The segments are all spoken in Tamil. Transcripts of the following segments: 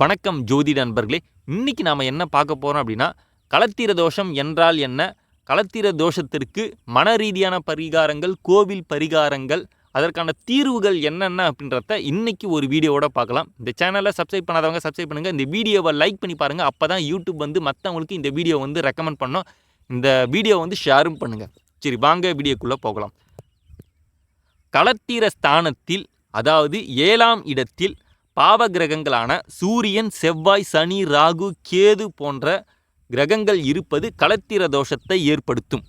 வணக்கம் ஜோதிட நண்பர்களே. இன்னைக்கு நாம் என்ன பார்க்க போகிறோம் அப்படின்னா களத்திர தோஷம் என்றால் என்ன? களத்திர தோஷத்திற்கு மன ரீதியான பரிகாரங்கள் கோவில் பரிகாரங்கள் அதற்கான தீர்வுகள் என்னென்ன அப்படின்றத இன்றைக்கி ஒரு வீடியோவோட பார்க்கலாம். இந்த சேனலை சப்ஸ்கிரைப் பண்ணாதவங்க சப்ஸ்கிரைப் பண்ணுங்கள் இந்த வீடியோவை லைக் பண்ணி பாருங்கள் அப்போ தான் யூடியூப் வந்து மற்றவங்களுக்கு இந்த வீடியோ வந்து ரெக்கமெண்ட் பண்ணோம். இந்த வீடியோ வந்து ஷேரும் பண்ணுங்கள் சரி வாங்க வீடியோக்குள்ளே போகலாம். களத்திர ஸ்தானத்தில் அதாவது ஏழாம் இடத்தில் பாவ கிரகங்களான சூரியன் செவ்வாய் சனி ராகு கேது போன்ற கிரகங்கள் இருப்பது களத்திர தோஷத்தை ஏற்படுத்தும்.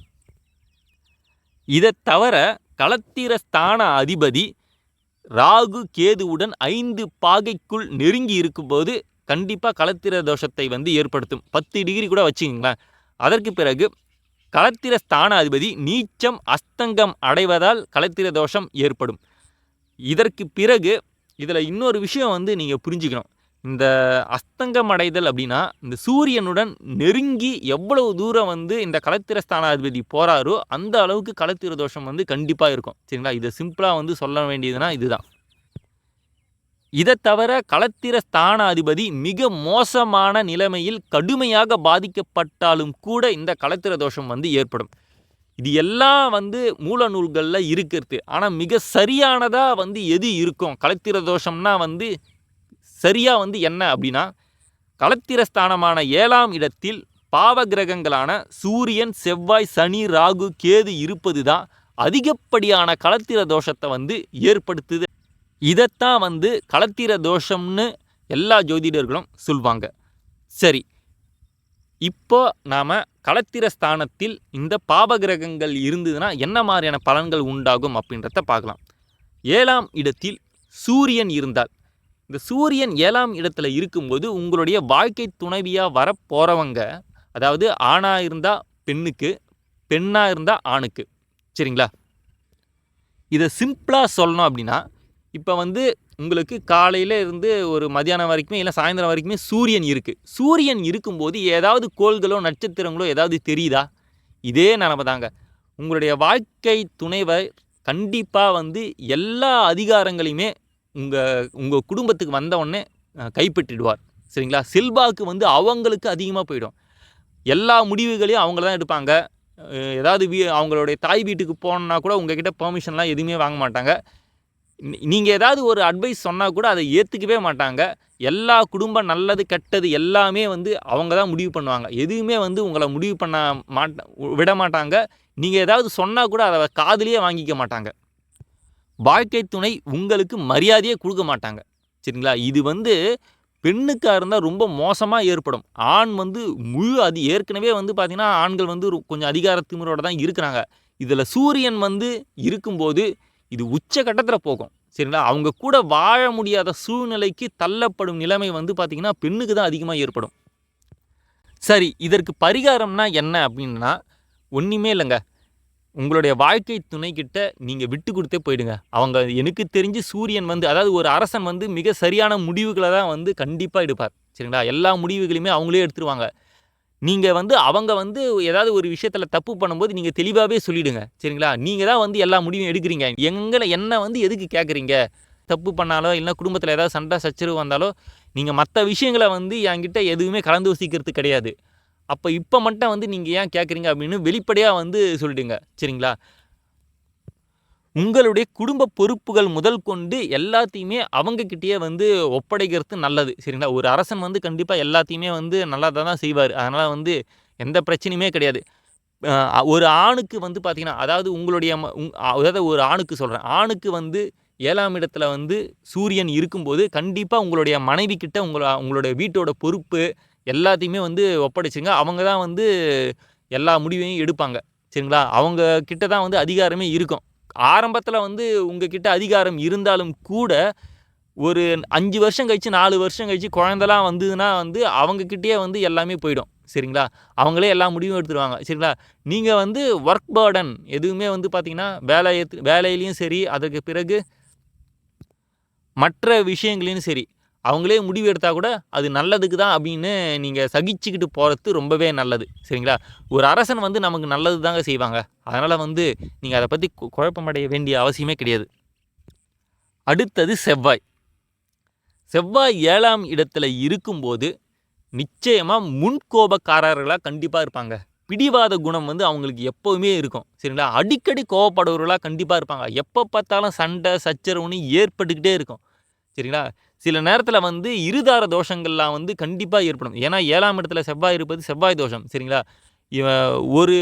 இதை தவிர களத்திர ஸ்தான அதிபதி ராகு கேதுவுடன் ஐந்து பாகைக்குள் நெருங்கி இருக்கும்போது கண்டிப்பாக களத்திர தோஷத்தை வந்து ஏற்படுத்தும். பத்து டிகிரி கூட வச்சுக்கிங்களேன். அதற்கு பிறகு களத்திர ஸ்தான அதிபதி நீச்சம் அஸ்தங்கம் அடைவதால் களத்திர தோஷம் ஏற்படும். இதற்கு பிறகு இதில் இன்னொரு விஷயம் வந்து நீங்கள் புரிஞ்சுக்கணும். இந்த அஸ்தங்கம் அடைதல் அப்படின்னா இந்த சூரியனுடன் நெருங்கி எவ்வளவு தூரம் வந்து இந்த களத்திர ஸ்தானாதிபதி போகிறாரோ அந்த அளவுக்கு களத்திர தோஷம் வந்து கண்டிப்பாக இருக்கும். சரிங்களா? இதை சிம்பிளாக வந்து சொல்ல வேண்டியதுன்னா இதுதான். இதை தவிர களத்திர ஸ்தானாதிபதி மிக மோசமான நிலைமையில் கடுமையாக பாதிக்கப்பட்டாலும் கூட இந்த களத்திர தோஷம் வந்து ஏற்படும். இது எல்லாம் வந்து மூல நூல்களில் இருக்கிறது. ஆனால் மிக சரியானதாக வந்து எது இருக்கும்? களத்திர தோஷம்னா வந்து சரியாக வந்து என்ன அப்படின்னா களத்திர ஸ்தானமான ஏழாம் இடத்தில் பாவ கிரகங்களான சூரியன் செவ்வாய் சனி ராகு கேது இருப்பது தான் அதிகப்படியான களத்திர தோஷத்தை வந்து ஏற்படுத்துது. இதைத்தான் வந்து களத்திர தோஷம்னு எல்லா ஜோதிடர்களும் சொல்வாங்க. சரி இப்போ நாம் களத்திர ஸ்தானத்தில் இந்த பாபகிரகங்கள் இருந்ததுன்னா என்ன மாதிரியான பலன்கள் உண்டாகும் அப்படின்றத பார்க்கலாம். ஏழாம் இடத்தில் சூரியன் இருந்தால். இந்த சூரியன் ஏழாம் இடத்துல இருக்கும்போது உங்களுடைய வாழ்க்கை துணைவியாக வர போகிறவங்க அதாவது ஆணாக இருந்தால் பெண்ணுக்கு பெண்ணாக இருந்தால் ஆணுக்கு. சரிங்களா? இதை சிம்பிளாக சொல்லணும் அப்படின்னா இப்போ வந்து உங்களுக்கு காலையில் இருந்து ஒரு மதியானம் வரைக்குமே இல்லை சாயந்தரம் வரைக்குமே சூரியன் இருக்குது சூரியன் இருக்கும்போது ஏதாவது கோள்களோ நட்சத்திரங்களோ ஏதாவது தெரியுதா? இதே நினப்பு தாங்க. உங்களுடைய வாழ்க்கை துணைவை கண்டிப்பாக வந்து எல்லா அதிகாரங்களையுமே உங்கள் உங்கள் குடும்பத்துக்கு வந்தவுடனே கைப்பற்றிடுவார். சரிங்களா? செல்வாக்கு வந்து அவங்களுக்கு அதிகமாக போயிடும். எல்லா முடிவுகளையும் அவங்கள தான் எடுப்பாங்க. ஏதாவது வீ அவங்களுடைய தாய் வீட்டுக்கு போனோன்னா கூட உங்ககிட்ட பெர்மிஷன்லாம் எதுவுமே வாங்க மாட்டாங்க. நீங்கள் ஏதாவது ஒரு அட்வைஸ் சொன்னால் கூட அதை ஏற்றுக்கவே மாட்டாங்க. எல்லா குடும்பம் நல்லது கெட்டது எல்லாமே வந்து அவங்க தான் முடிவு பண்ணுவாங்க. எதுவுமே வந்து உங்களை முடிவு பண்ண மாட்ட விட மாட்டாங்க. நீங்கள் ஏதாவது சொன்னால் கூட அதை காதலியே வாங்கிக்க மாட்டாங்க. வாழ்க்கை துணை உங்களுக்கு மரியாதையே கொடுக்க மாட்டாங்க. சரிங்களா? இது வந்து பெண்ணுக்காக இருந்தால் ரொம்ப மோசமாக ஏற்படும். ஆண் வந்து முழு அது ஏற்கனவே வந்து பார்த்திங்கன்னா ஆண்கள் வந்து கொஞ்சம் அதிகார திமிரோடு தான் இருக்கிறாங்க. இதில் சூரியன் வந்து இருக்கும்போது இது உச்ச கட்டத்தில் போகும். சரிங்களா? அவங்க கூட வாழ முடியாத சூழ்நிலைக்கு தள்ளப்படும் நிலைமை வந்து பார்த்திங்கன்னா பெண்ணுக்கு தான் அதிகமாக ஏற்படும். சரி இதற்கு பரிகாரம்னா என்ன அப்படின்னா ஒன்றுமே இல்லைங்க. உங்களுடைய வாழ்க்கை துணைக்கிட்ட நீங்கள் விட்டு கொடுத்தே போயிடுங்க. அவங்க எனக்கு தெரிஞ்சு சூரியன் வந்து அதாவது ஒரு அரசன் வந்து மிக சரியான முடிவுகளை தான் வந்து கண்டிப்பாக எடுப்பார். சரிங்களா? எல்லா முடிவுகளையுமே அவங்களே எடுத்துருவாங்க. நீங்கள் வந்து அவங்க வந்து ஏதாவது ஒரு விஷயத்தில் தப்பு பண்ணும்போது நீங்கள் தெளிவாகவே சொல்லிவிடுங்க சரிங்களா? நீங்கள் தான் வந்து எல்லா முடிவும் எடுக்கிறீங்க. எங்களை என்ன வந்து எதுக்கு கேட்குறீங்க தப்பு பண்ணாலோ இல்லை குடும்பத்தில் ஏதாவது சண்டை சச்சரவு வந்தாலோ நீங்கள் மற்ற விஷயங்களை வந்து என்கிட்ட எதுவுமே கலந்து வசிக்கிறது கிடையாது. அப்போ இப்போ மட்டும் வந்து நீங்கள் ஏன் கேட்குறீங்க அப்படின்னு வெளிப்படையாக வந்து சொல்லிடுங்க. சரிங்களா? உங்களுடைய குடும்ப பொறுப்புகள் முதல் கொண்டு எல்லாத்தையுமே அவங்கக்கிட்டேயே வந்து ஒப்படைக்கிறது நல்லது சரிங்களா? ஒரு அரசன் வந்து கண்டிப்பாக எல்லாத்தையுமே வந்து நல்லா தான் செய்வார். அதனால் வந்து எந்த பிரச்சனையுமே கிடையாது. ஒரு ஆணுக்கு வந்து பார்த்திங்கன்னா அதாவது உங்களுடைய அதாவது ஒரு ஆணுக்கு சொல்கிறேன் ஆணுக்கு வந்து ஏழாம் இடத்துல வந்து சூரியன் இருக்கும்போது கண்டிப்பாக உங்களுடைய மனைவி கிட்ட உங்கள உங்களுடைய வீட்டோட பொறுப்பு எல்லாத்தையுமே வந்து ஒப்படைச்சுங்க. அவங்க தான் வந்து எல்லா முடிவையும் எடுப்பாங்க சரிங்களா? அவங்க கிட்ட தான் வந்து அதிகாரமே இருக்கும். ஆரம்பத்தில் வந்து உங்ககிட்ட அதிகாரம் இருந்தாலும் கூட ஒரு அஞ்சு வருஷம் கழித்து நாலு வருஷம் கழித்து குழந்தெல்லாம் வந்ததுன்னா வந்து அவங்கக்கிட்டேயே வந்து எல்லாமே போயிடும். சரிங்களா? அவங்களே எல்லா முடிவும் எடுத்துருவாங்க. சரிங்களா? நீங்கள் வந்து ஒர்க் பேர்டன் எதுவுமே வந்து பார்த்திங்கன்னா வேலையை வேலையிலையும் சரி அதற்கு பிறகு மற்ற விஷயங்களையும் சரி. அவங்களே முடிவு எடுத்தால் கூட அது நல்லதுக்கு தான் அப்படின்னு நீங்கள் சகிச்சுக்கிட்டு போகிறது ரொம்பவே நல்லது. சரிங்களா? ஒரு அரசன் வந்து நமக்கு நல்லது தாங்க செய்வாங்க. அதனால் வந்து நீங்கள் அதை பற்றி குழப்பமடைய வேண்டிய அவசியமே கிடையாது. அடுத்தது செவ்வாய். செவ்வாய் ஏழாம் இடத்துல இருக்கும்போது நிச்சயமாக முன்கோபக்காரர்களாக கண்டிப்பாக இருப்பாங்க. பிடிவாத குணம் வந்து அவங்களுக்கு எப்போவுமே இருக்கும். சரிங்களா? அடிக்கடி கோவப்படுறவர்களாக கண்டிப்பாக இருப்பாங்க. எப்போ பார்த்தாலும் சண்டை சச்சரவுன்னு ஏற்பட்டுக்கிட்டே இருக்கும். சரிங்களா? சில நேரத்தில் வந்து இருதார தோஷங்கள்லாம் வந்து கண்டிப்பாக ஏற்படும். ஏன்னா ஏழாம் இடத்துல செவ்வாய் இருப்பது செவ்வாய் தோஷம் சரிங்களா? இவ ஒரு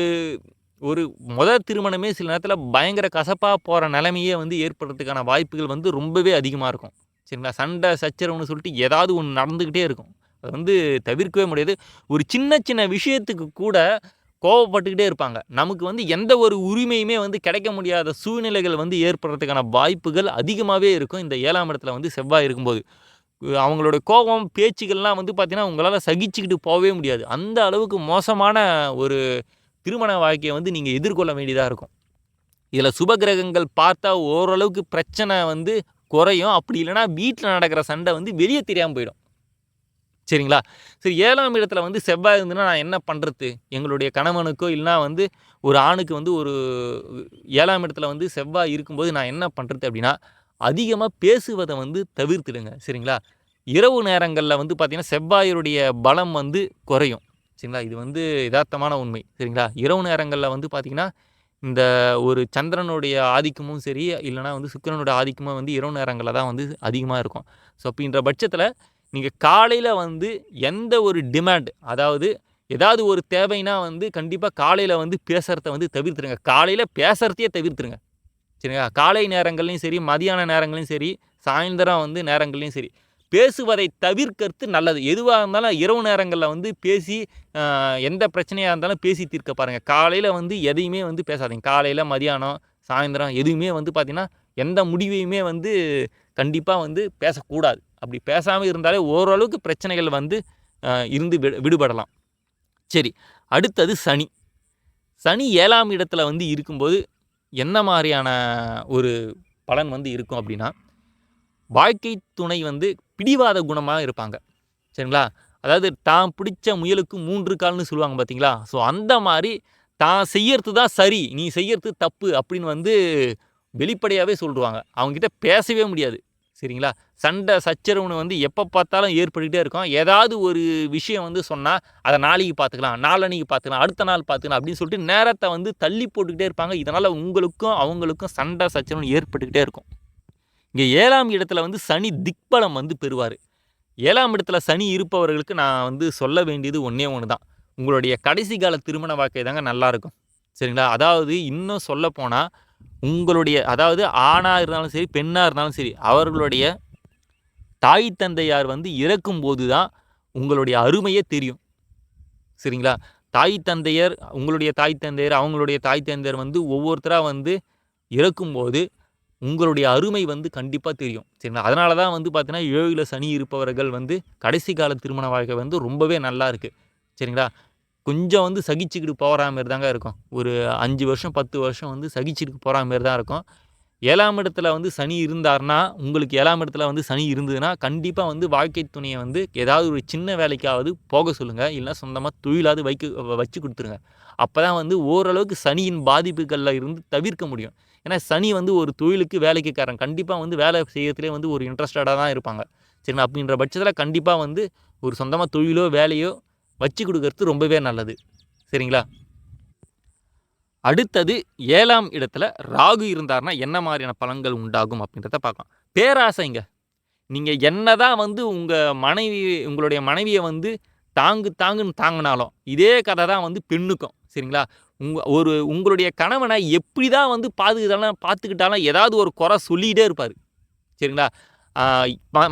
ஒரு முதல் திருமணமே சில நேரத்தில் பயங்கர கசப்பாக போகிற நிலைமையே வந்து ஏற்படுறதுக்கான வாய்ப்புகள் வந்து ரொம்பவே அதிகமாக இருக்கும் சரிங்களா? சண்டை சச்சரவுன்னு சொல்லிட்டு ஏதாவது ஒன்று நடந்துக்கிட்டே இருக்கும். அது வந்து தவிர்க்கவே முடியாது. ஒரு சின்ன சின்ன விஷயத்துக்கு கூட கோவப்பட்டுக்கிட்டே இருப்பாங்க. நமக்கு வந்து எந்த ஒரு உரிமையுமே வந்து கிடைக்க முடியாத சூழ்நிலைகள் வந்து ஏற்படுறதுக்கான வாய்ப்புகள் அதிகமாகவே இருக்கும். இந்த ஏழாம் இடத்துல வந்து செவ்வாய் இருக்கும்போது. அவங்களோட கோபம் பேச்சுகள்லாம் வந்து பார்த்திங்கன்னா உங்களால் சகிச்சுக்கிட்டு போகவே முடியாது. அந்த அளவுக்கு மோசமான ஒரு திருமண வாழ்க்கையை வந்து நீங்கள் எதிர்கொள்ள வேண்டியதாக இருக்கும். இதில் சுபகிரகங்கள் பார்த்தா ஓரளவுக்கு பிரச்சனை வந்து குறையும். அப்படி இல்லைனா வீட்டில் நடக்கிற சண்டை வந்து வெளியே தெரியாமல் போயிடும். சரிங்களா? சரி ஏழாம் இடத்துல வந்து செவ்வாய் இருந்துன்னா நான் என்ன பண்ணுறது எங்களுடைய கணவனுக்கோ இல்லைனா வந்து ஒரு ஆணுக்கு வந்து ஒரு ஏழாம் இடத்துல வந்து செவ்வாய் இருக்கும்போது நான் என்ன பண்ணுறது அப்படின்னா அதிகமாக பேசுவதை வந்து தவிர்த்துடுங்க சரிங்களா? இரவு நேரங்களில் வந்து பார்த்திங்கன்னா செவ்வாயுடைய பலம் வந்து குறையும் சரிங்களா? இது வந்து யதார்த்தமான உண்மை சரிங்களா? இரவு நேரங்களில் வந்து பார்த்திங்கன்னா இந்த ஒரு சந்திரனுடைய ஆதிக்கமும் சரி இல்லைனா வந்து சுக்கிரனுடைய ஆதிக்கமும் வந்து இரவு நேரங்களில் தான் வந்து அதிகமாக இருக்கும். ஸோ அப்படின்ற பட்சத்தில் நீங்கள் காலையில் வந்து எந்த ஒரு டிமாண்ட் அதாவது ஏதாவது ஒரு தேவைனா வந்து கண்டிப்பாக காலையில் வந்து பேசுகிறத வந்து தவிர்த்துருங்க. காலையில் பேசுகிறதையே தவிர்த்துருங்க. சரிங்களா? காலை நேரங்கள்லையும் சரி மதியான நேரங்களையும் சரி சாயந்தரம் வந்து நேரங்கள்லையும் சரி. பேசுவதை தவிர்க்கிறது நல்லது. எதுவாக இருந்தாலும் இரவு நேரங்களில் வந்து பேசி எந்த பிரச்சனையாக இருந்தாலும் பேசி தீர்க்க பாருங்கள் காலையில் வந்து எதையுமே வந்து பேசாதீங்க. காலையில் மதியானம் சாயந்தரம் எதுவுமே வந்து பார்த்திங்கன்னா எந்த முடிவையுமே வந்து கண்டிப்பாக வந்து பேசக்கூடாது. அப்படி பேசாமல் இருந்தாலே ஓரளவுக்கு பிரச்சனைகள் வந்து இருந்து விடுபடலாம். சரி அடுத்தது சனி. சனி ஏழாம் இடத்துல வந்து இருக்கும்போது என்ன மாதிரியான ஒரு பலன் வந்து இருக்கும் அப்படின்னா வாழ்க்கை துணை வந்து பிடிவாத குணமாக இருப்பாங்க. சரிங்களா? அதாவது தான் பிடிச்ச முயலுக்கு மூன்று கால்னு சொல்லுவாங்க பார்த்தீங்களா? ஸோ அந்த மாதிரி தான் செய்யறது தான் சரி நீ செய்யறது தப்பு அப்படின்னு வந்து வெளிப்படையாகவே சொல்லுவாங்க அவங்ககிட்ட பேசவே முடியாது. சரிங்களா? சண்டை சச்சரவுன்னு வந்து எப்போ பார்த்தாலும் ஏற்பட்டுக்கிட்டே இருக்கும். ஏதாவது ஒரு விஷயம் வந்து சொன்னால் அதை நாளைக்கு பார்த்துக்கலாம் நாளன்னைக்கு பார்த்துக்கலாம் அடுத்த நாள் பார்த்துக்கலாம் அப்படின்னு சொல்லிட்டு நேரத்தை வந்து தள்ளி போட்டுக்கிட்டே இருப்பாங்க. இதனால் உங்களுக்கும் அவங்களுக்கும் சண்டை சச்சரவு ஏற்பட்டுக்கிட்டே இருக்கும். இங்கே ஏழாம் இடத்துல வந்து சனி திக்பலம் வந்து பெறுவார். ஏழாம் இடத்துல சனி இருப்பவர்களுக்கு நான் வந்து சொல்ல வேண்டியது ஒன்றே ஒன்று தான் உங்களுடைய கடைசி கால திருமண வாழ்க்கை தாங்க நல்லாயிருக்கும். சரிங்களா? அதாவது இன்னும் சொல்ல போனால் உங்களுடைய அதாவது ஆணாக இருந்தாலும் சரி பெண்ணாக இருந்தாலும் சரி அவர்களுடைய தாய் தந்தையார் வந்து இறக்கும்போது தான் உங்களுடைய அருமையே தெரியும். சரிங்களா? தாய் தந்தையர் உங்களுடைய தாய் தந்தையர் அவங்களுடைய தாய் தந்தையர் வந்து ஒவ்வொருத்தராக வந்து இறக்கும்போது உங்களுடைய அருமை வந்து கண்டிப்பாக தெரியும். சரிங்களா? அதனால தான் வந்து பார்த்தீங்கன்னா ஏழில் சனி இருப்பவர்கள் வந்து கடைசி கால திருமண வாழ்க்கை வந்து ரொம்பவே நல்லா இருக்குது சரிங்களா? கொஞ்சம் வந்து சகிச்சுக்கிட்டு போகிற மாதிரி தாங்க இருக்கும். ஒரு அஞ்சு வருஷம் பத்து வருஷம் வந்து சகிச்சுக்கிட்டு போகிற மாதிரி தான் இருக்கும். ஏழாம் இடத்துல வந்து சனி இருந்தார்னா உங்களுக்கு ஏழாம் இடத்துல வந்து சனி இருந்ததுன்னா கண்டிப்பாக வந்து வாழ்க்கை துணையை வந்து ஏதாவது ஒரு சின்ன வேலைக்காவது போக சொல்லுங்கள் இல்லைனா சொந்தமாக தொழிலாவது வைக்க வச்சு கொடுத்துருங்க. அப்போ தான் வந்து ஓரளவுக்கு சனியின் பாதிப்புகளில் இருந்து தவிர்க்க முடியும். ஏன்னா சனி வந்து ஒரு தொழிலுக்கு வேலைக்குக்காரன். கண்டிப்பாக வந்து வேலை செய்யறதுலேயே வந்து ஒரு இன்ட்ரெஸ்டடாக தான் இருப்பாங்க. சரி அப்படின்ற பட்சத்தில் கண்டிப்பாக வந்து ஒரு சொந்தமாக தொழிலோ வேலையோ வச்சு கொடுக்கறது ரொம்பவே நல்லது. சரிங்களா? அடுத்தது ஏழாம் இடத்துல ராகு இருந்தார்னா என்ன மாதிரியான பலன்கள் உண்டாகும் அப்படின்றத பார்க்கலாம். பேராசைங்க. நீங்கள் என்ன தான் வந்து உங்கள் மனைவி உங்களுடைய மனைவியை வந்து தாங்கு தாங்குன்னு தாங்கினாலும் இதே கதை தான் வந்து பெண்ணுக்கும். சரிங்களா? உங்கள் ஒரு உங்களுடைய கணவனை எப்படி தான் வந்து பார்த்துக்கிட்டாலும் பார்த்துக்கிட்டாலும் ஏதாவது ஒரு குறை சொல்லிகிட்டே இருப்பார். சரிங்களா?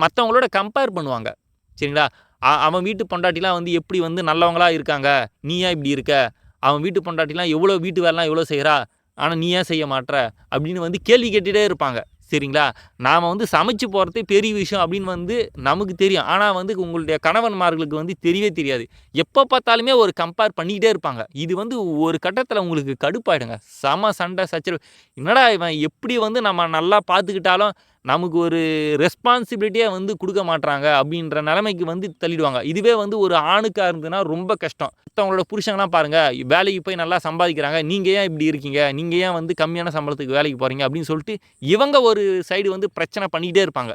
மற்றவங்களோட கம்பேர் பண்ணுவாங்க. சரிங்களா? அவன் வீட்டு பொண்டாட்டிலாம் வந்து எப்படி வந்து நல்லவங்களாக இருக்காங்க? நீ ஏன் இப்படி இருக்க? அவன் வீட்டு பொண்டாட்டிலாம் எவ்வளோ வீட்டு வேலைலாம் எவ்வளோ செய்கிறா ஆனால் நீ ஏன் செய்ய மாட்ற? அப்படின்னு வந்து கேள்வி கேட்டுகிட்டே இருப்பாங்க. சரிங்களா? நாம் வந்து சமைச்சு போகிறதே பெரிய விஷயம் அப்படின்னு வந்து நமக்கு தெரியும். ஆனால் வந்து உங்களுடைய கணவன்மார்களுக்கு வந்து தெரியவே தெரியாது. எப்போ பார்த்தாலுமே ஒரு கம்பேர் பண்ணிக்கிட்டே இருப்பாங்க. இது வந்து ஒரு கட்டத்தில் உங்களுக்கு கடுப்பாயிடுங்க. செம சண்டை சச்சரவு. என்னடா இவன்? எப்படி வந்து நம்ம நல்லா பார்த்துக்கிட்டாலும் நமக்கு ஒரு ரெஸ்பான்சிபிலிட்டியாக வந்து கொடுக்க மாட்டாங்க அப்படின்ற நிலைமைக்கு வந்து தள்ளிடுவாங்க. இதுவே வந்து ஒரு ஆணுக்காக இருந்ததுன்னா ரொம்ப கஷ்டம். மற்றவங்களோட புருஷங்களாம் பாருங்கள் வேலைக்கு போய் நல்லா சம்பாதிக்கிறாங்க நீங்கள் ஏன் இப்படி இருக்கீங்க? நீங்கள் ஏன் வந்து கம்மியான சம்பளத்துக்கு வேலைக்கு போகிறீங்க அப்படின்னு சொல்லிட்டு இவங்க ஒரு சைடு வந்து பிரச்சனை பண்ணிக்கிட்டே இருப்பாங்க.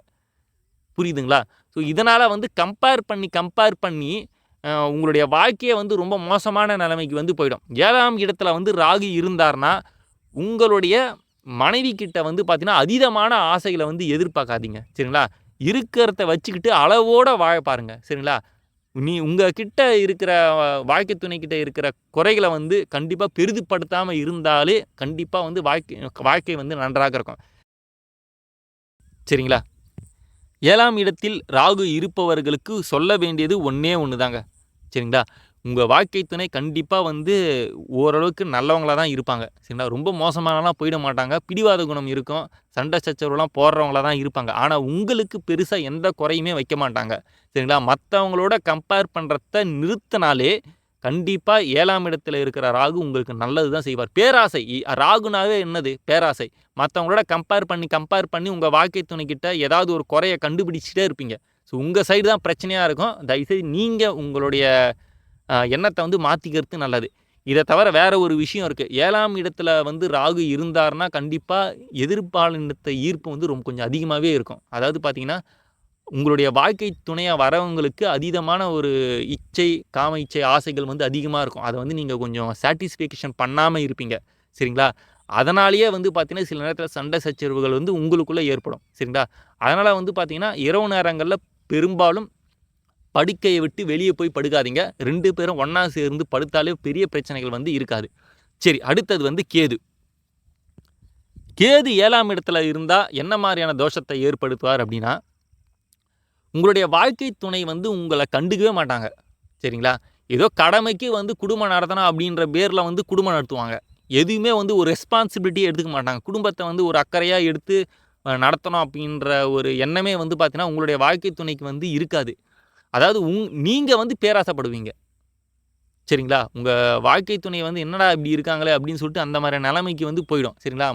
புரியுதுங்களா? ஸோ இதனால் வந்து கம்பேர் பண்ணி கம்பேர் பண்ணி உங்களுடைய வாழ்க்கையை வந்து ரொம்ப மோசமான நிலைமைக்கு வந்து போயிடும். ஏழாம் இடத்துல வந்து ராகு இருந்தார்னா உங்களுடைய மனைவி கிட்ட வந்து பார்த்தீங்கன்னா அதீதமான ஆசைகளை வந்து எதிர்பார்க்காதீங்க. சரிங்களா? இருக்கிறத வச்சுக்கிட்டு அளவோட வாழ பாருங்க. சரிங்களா? நீ உங்கள் கிட்ட இருக்கிற வாழ்க்கை துணை கிட்ட இருக்கிற குறைகளை வந்து கண்டிப்பாக பெரிதுப்படுத்தாமல் இருந்தாலே கண்டிப்பாக வந்து வாழ்க்கை வாழ்க்கை வந்து நன்றாக இருக்கும். சரிங்களா? ஏழாம் இடத்தில் ராகு இருப்பவர்களுக்கு சொல்ல வேண்டியது ஒன்றே ஒன்று தாங்க சரிங்களா? உங்கள் வாழ்க்கை துணை கண்டிப்பாக வந்து ஓரளவுக்கு நல்லவங்களாக தான் இருப்பாங்க. சரிங்களா? ரொம்ப மோசமானலாம் போயிட மாட்டாங்க. பிடிவாத குணம் இருக்கும். சண்டை சச்சரவுலாம் போடுறவங்களா தான் இருப்பாங்க. ஆனால் உங்களுக்கு பெருசாக எந்த குறையுமே வைக்க மாட்டாங்க. சரிங்களா? மற்றவங்களோட கம்பேர் பண்ணுறத நிறுத்தினாலே கண்டிப்பாக ஏழாம் இடத்துல இருக்கிற ராகு உங்களுக்கு நல்லது தான் செய்வார். பேராசை. ராகுனாவே என்னது? பேராசை. மற்றவங்களோட கம்பேர் பண்ணி கம்பேர் பண்ணி உங்கள் வாழ்க்கை துணைக்கிட்ட ஏதாவது ஒரு குறையை கண்டுபிடிச்சிட்டே இருப்பீங்க. ஸோ உங்கள் சைடு தான் பிரச்சனையாக இருக்கும். தயவுசெய்து நீங்கள் உங்களுடைய எண்ணத்தை வந்து மாற்றிக்கிறது நல்லது. இதை தவிர வேறு ஒரு விஷயம் இருக்குது ஏழாம் இடத்துல வந்து ராகு இருந்தார்னா கண்டிப்பாக எதிர்ப்பாளினத்தை ஈர்ப்பு வந்து ரொம்ப கொஞ்சம் அதிகமாகவே இருக்கும். அதாவது பார்த்தீங்கன்னா உங்களுடைய வாழ்க்கை துணையாக வரவங்களுக்கு அதீதமான ஒரு இச்சை காம இச்சை ஆசைகள் வந்து அதிகமாக இருக்கும். அதை வந்து நீங்கள் கொஞ்சம் சாட்டிஸ்ஃபேக்ஷன் பண்ணாமல் இருப்பீங்க. சரிங்களா? அதனாலேயே வந்து பார்த்திங்கன்னா சில நேரத்தில் சண்டை சச்சரவுகள் வந்து உங்களுக்குள்ளே ஏற்படும். சரிங்களா? அதனால் வந்து பார்த்திங்கன்னா இரவு நேரங்களில் பெரும்பாலும் படுக்கையை விட்டு வெளியே போய் படுக்காதீங்க. ரெண்டு பேரும் ஒன்றா சேர்ந்து படுத்தாலே பெரிய பிரச்சனைகள் வந்து இருக்காது. சரி அடுத்தது வந்து கேது. கேது ஏழாம் இடத்துல இருந்தால் என்ன மாதிரியான தோஷத்தை ஏற்படுத்துவார் அப்படின்னா உங்களுடைய வாழ்க்கை துணை வந்து உங்களை கண்டுக்கவே மாட்டாங்க. சரிங்களா? ஏதோ கடமைக்கு வந்து குடும்பம் நடத்தணும் அப்படின்ற பேரில் வந்து குடும்பம் நடத்துவாங்க. எதுவுமே வந்து ஒரு ரெஸ்பான்சிபிலிட்டியே எடுத்துக்க மாட்டாங்க. குடும்பத்தை வந்து ஒரு அக்கறையாக எடுத்து நடத்தணும் அப்படின்ற ஒரு எண்ணமே வந்து பார்த்தீங்கன்னா உங்களுடைய வாழ்க்கை துணைக்கு வந்து இருக்காது. அதாவது உங் நீங்கள் வந்து பேராசைப்படுவீங்க. சரிங்களா? உங்கள் வாழ்க்கை துணை வந்து என்னடா இப்படி இருக்காங்களே அப்படின்னு சொல்லிட்டு அந்த மாதிரி நிலைமைக்கு வந்து போயிடும். சரிங்களா?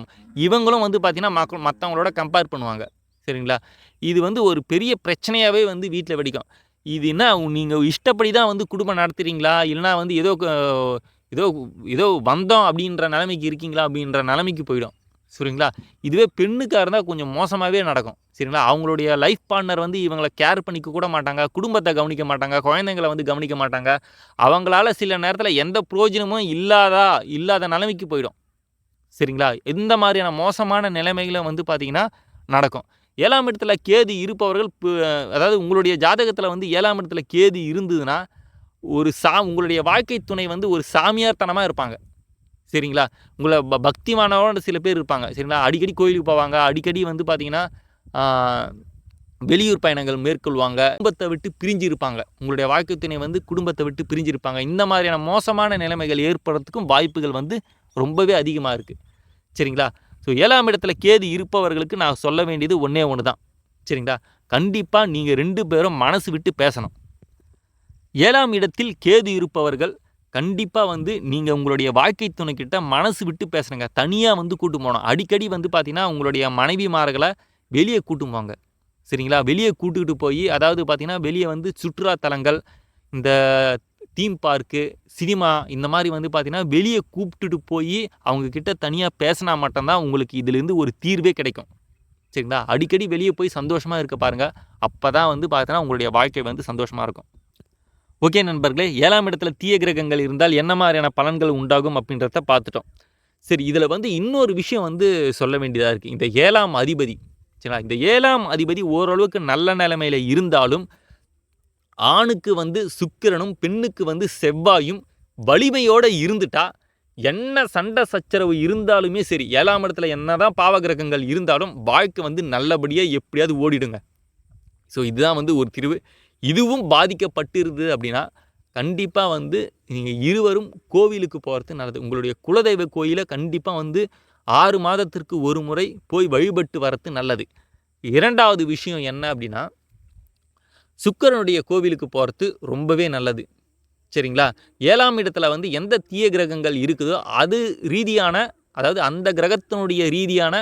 இவங்களும் வந்து பார்த்திங்கன்னா மக்கள் மற்றவங்களோட கம்பேர் பண்ணுவாங்க. சரிங்களா? இது வந்து ஒரு பெரிய பிரச்சனையாகவே வந்து வீட்டில் வெடிக்கும். இது என்ன நீங்கள் இஷ்டப்படி தான் வந்து குடும்பம் நடத்துகிறீங்களா இல்லைனா வந்து ஏதோ ஏதோ ஏதோ வந்தோம் அப்படின்ற நிலைமைக்கு இருக்கீங்களா? அப்படின்ற நிலைமைக்கு போயிடும். சரிங்களா இதுவே பெண்ணுக்காக இருந்தால் கொஞ்சம் மோசமாகவே நடக்கும். சரிங்களா? அவங்களுடைய லைஃப் பார்ட்னர் வந்து இவங்களை கேர் பண்ணிக்க கூட மாட்டாங்க குடும்பத்தை கவனிக்க மாட்டாங்க குழந்தைங்களை வந்து கவனிக்க மாட்டாங்க. அவங்களால சில நேரத்தில் எந்த பிரயோஜனமும் இல்லாதா இல்லாத நிலைமைக்கு போயிடும். சரிங்களா? இந்த மாதிரியான மோசமான நிலைமைகளை வந்து பார்த்திங்கன்னா நடக்கும். ஏழாம் இடத்துல கேது இருப்பவர்கள் அதாவது உங்களுடைய ஜாதகத்தில் வந்து ஏழாம் இடத்துல கேது இருந்ததுன்னா ஒரு சா உங்களுடைய வாழ்க்கை துணை வந்து ஒரு சாமியார்த்தனமாக இருப்பாங்க. சரிங்களா? உங்களை ப பக்திமானவோட சில பேர் இருப்பாங்க. சரிங்களா? அடிக்கடி கோயிலுக்கு போவாங்க. அடிக்கடி வந்து பார்த்திங்கன்னா வெளியூர் பயணங்கள் மேற்கொள்வாங்க. குடும்பத்தை விட்டு பிரிஞ்சு இருப்பாங்க. உங்களுடைய வாழ்க்கை துணை வந்து குடும்பத்தை விட்டு பிரிஞ்சு இருப்பாங்க. இந்த மாதிரியான மோசமான நிலைமைகள் ஏற்படுறதுக்கும் வாய்ப்புகள் வந்து ரொம்பவே அதிகமாக இருக்குது சரிங்களா? ஸோ ஏழாம் இடத்துல கேது இருப்பவர்களுக்கு நான் சொல்ல வேண்டியது ஒன்றே ஒன்று தான் சரிங்களா? கண்டிப்பாக நீங்கள் ரெண்டு பேரும் மனசு விட்டு பேசணும். ஏழாம் இடத்தில் கேது இருப்பவர்கள் கண்டிப்பாக வந்து நீங்கள் உங்களுடைய வாழ்க்கை துணைக்கிட்ட மனசு விட்டு பேசுகிறங்க தனியாக வந்து கூட்டு போகணும். அடிக்கடி வந்து பார்த்தீங்கன்னா உங்களுடைய மனைவிமார்களை வெளியே கூட்டு போங்க சரிங்களா? வெளியே கூட்டுக்கிட்டு போய் அதாவது பார்த்தீங்கன்னா வெளியே வந்து சுற்றுலாத்தலங்கள் இந்த தீம் பார்க்கு சினிமா இந்த மாதிரி வந்து பார்த்திங்கன்னா வெளியே கூப்பிட்டுட்டு போய் அவங்கக்கிட்ட தனியாக பேசினா மட்டும்தான் உங்களுக்கு இதுலேருந்து ஒரு தீர்வே கிடைக்கும். சரிங்களா? அடிக்கடி வெளியே போய் சந்தோஷமாக இருக்க பாருங்கள் அப்போ தான் வந்து பார்த்தீங்கன்னா உங்களுடைய வாழ்க்கை வந்து சந்தோஷமாக இருக்கும். ஓகே நண்பர்களே ஏழாம் இடத்துல தீய கிரகங்கள் இருந்தால் என்ன மாதிரியான பலன்கள் உண்டாகும் அப்படின்றத பார்த்துட்டோம். சரி இதில் வந்து இன்னொரு விஷயம் வந்து சொல்ல வேண்டியதாக இருக்குது இந்த ஏழாம் அதிபதி சரிங்களா? இந்த ஏழாம் அதிபதி ஓரளவுக்கு நல்ல நிலைமையில் இருந்தாலும் ஆணுக்கு வந்து சுக்கிரனும் பெண்ணுக்கு வந்து செவ்வாயும் வலிமையோடு இருந்துட்டா என்ன சண்டை சச்சரவு இருந்தாலுமே சரி ஏழாம் இடத்துல என்னதான் பாவகிரகங்கள் இருந்தாலும் வாழ்க்கை வந்து நல்லபடியாக எப்படியாவது ஓடிடுங்க. ஸோ இதுதான் வந்து ஒரு தீர்வு. இதுவும் பாதிக்கப்பட்டிருது அப்படின்னா கண்டிப்பாக வந்து நீங்கள் இருவரும் கோவிலுக்கு போகிறது நல்லது. உங்களுடைய குலதெய்வ கோயிலை கண்டிப்பாக வந்து ஆறு மாதத்திற்கு ஒரு முறை போய் வழிபட்டு வரது நல்லது. இரண்டாவது விஷயம் என்ன அப்படின்னா சுக்கிரனுடைய கோவிலுக்கு போகிறது ரொம்பவே நல்லது. சரிங்களா? ஏழாம் இடத்துல வந்து எந்த தீய கிரகங்கள் இருக்குதோ அது ரீதியான அதாவது அந்த கிரகத்தினுடைய ரீதியான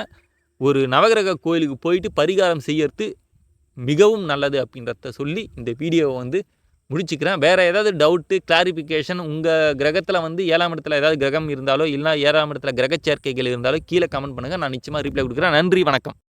ஒரு நவகிரக கோயிலுக்கு போயிட்டு பரிகாரம் செய்யறது மிகவும் நல்லது அப்படின்றத சொல்லி இந்த வீடியோவை வந்து முடிச்சுக்கிறேன். வேறு ஏதாவது டவுட்டு கிளாரிஃபிகேஷன் உங்கள் கிரகத்தில் வந்து ஏழாம் இடத்துல ஏதாவது கிரகம் இருந்தாலோ இல்லைனா ஏழாம் இடத்துல கிரக சேர்க்கைகள் இருந்தாலோ கீழே கமெண்ட் பண்ணுங்கள் நான் நிச்சயமாக ரிப்ளை கொடுக்குறேன். நன்றி வணக்கம்.